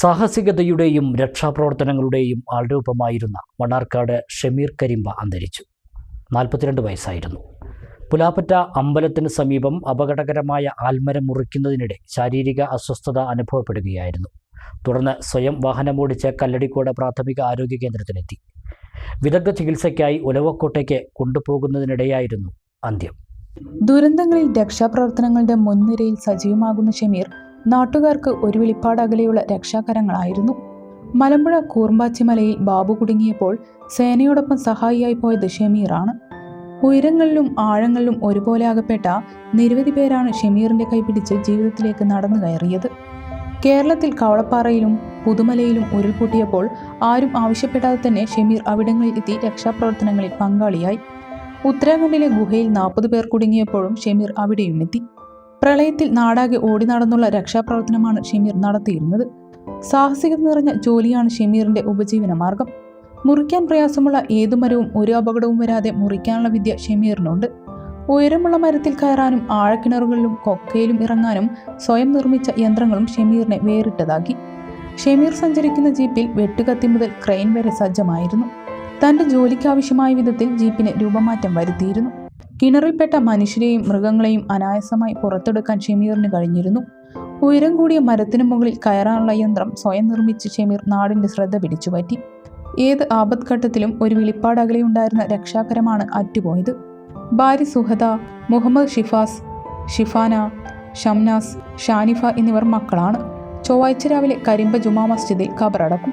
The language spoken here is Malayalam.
സാഹസികതയുടെയും രക്ഷാപ്രവർത്തനങ്ങളുടെയും ആൾരൂപമായിരുന്ന മണ്ണാർക്കാട് ഷമീർ കരിമ്പ അന്തരിച്ചു. നാൽപ്പത്തിരണ്ട് വയസ്സായിരുന്നു. പുലാപ്പറ്റ അമ്പലത്തിന് സമീപം അപകടകരമായ ആൽമരം മുറിക്കുന്നതിനിടെ ശാരീരിക അസ്വസ്ഥത അനുഭവപ്പെടുകയായിരുന്നു. തുടർന്ന് സ്വയം വാഹനമോടിച്ച് കല്ലടിക്കോട് പ്രാഥമിക ആരോഗ്യ കേന്ദ്രത്തിലെത്തി. വിദഗ്ധ ചികിത്സയ്ക്കായി ഉലവക്കോട്ടയ്ക്ക് കൊണ്ടുപോകുന്നതിനിടെയായിരുന്നു അന്ത്യം. ദുരന്തങ്ങളിൽ രക്ഷാപ്രവർത്തനങ്ങളുടെ മുൻനിരയിൽ സജീവമാകുന്ന ഷമീർ നാട്ടുകാർക്ക് ഒരു വെളിപ്പാടകലെയുള്ള രക്ഷാകരങ്ങളായിരുന്നു. മലമ്പുഴ കൂർമ്പാച്ചിമലയിൽ ബാബു കുടുങ്ങിയപ്പോൾ സേനയോടൊപ്പം സഹായിയായി പോയത് ഷമീറാണ്. ഉയരങ്ങളിലും ആഴങ്ങളിലും ഒരുപോലെ അകപ്പെട്ട നിരവധി പേരാണ് ഷമീറിന്റെ കൈപിടിച്ച് ജീവിതത്തിലേക്ക് നടന്നു കയറിയത്. കേരളത്തിൽ കവളപ്പാറയിലും പുതുമലയിലും ഉരുൾപൊട്ടിയപ്പോൾ ആരും ആവശ്യപ്പെടാതെ തന്നെ ഷമീർ അവിടങ്ങളിൽ എത്തി രക്ഷാപ്രവർത്തനങ്ങളിൽ പങ്കാളിയായി. ഉത്തരാഖണ്ഡിലെ ഗുഹയിൽ നാൽപ്പത് പേർ കുടുങ്ങിയപ്പോഴും ഷമീർ അവിടെയും എത്തി പ്രളയത്തിൽ നാടാകെ ഓടി നടന്നുള്ള രക്ഷാപ്രവർത്തനമാണ് ഷമീർ നടത്തിയിരുന്നത്. സാഹസികത നിറഞ്ഞ ജോലിയാണ് ഷമീറിന്റെ ഉപജീവന മാർഗം. മുറിക്കാൻ പ്രയാസമുള്ള ഏതു മരവും ഒരു അപകടവും വരാതെ മുറിക്കാനുള്ള വിദ്യ ഷമീറിനുണ്ട്. ഉയരമുള്ള മരത്തിൽ കയറാനും ആഴക്കിണറുകളിലും കൊക്കയിലും ഇറങ്ങാനും സ്വയം നിർമ്മിച്ച യന്ത്രങ്ങളും ഷമീറിനെ വേറിട്ടതാക്കി. ഷമീർ സഞ്ചരിക്കുന്ന ജീപ്പിൽ വെട്ടുകത്തി മുതൽ ക്രെയിൻ വരെ സജ്ജമായിരുന്നു. തന്റെ ജോലിക്കാവശ്യമായ വിധത്തിൽ ജീപ്പിന് രൂപമാറ്റം വരുത്തിയിരുന്നു. കിണറിൽപ്പെട്ട മനുഷ്യരെയും മൃഗങ്ങളെയും അനായാസമായി പുറത്തെടുക്കാൻ ഷെമീറിന് കഴിഞ്ഞിരുന്നു. ഉയരം കൂടിയ മരത്തിനു മുകളിൽ കയറാനുള്ള യന്ത്രം സ്വയം നിർമ്മിച്ച് ഷെമീർ നാടിന്റെ ശ്രദ്ധ പിടിച്ചുപറ്റി. ഏത് ആപത്ഘട്ടത്തിലും ഒരു വെളിപ്പാടകലെയുണ്ടായിരുന്ന രക്ഷാകരമാണ് അറ്റുപോയത്. ഭാര്യ സുഹദ മുഹമ്മദ് ഷിഫാസ് ഷിഫാന ഷംനാസ് ഷാനിഫ എന്നിവർ മക്കളാണ്. ചൊവ്വാഴ്ച രാവിലെ കരിമ്പ ജുമാ മസ്ജിദിൽ ഖബറടക്കും.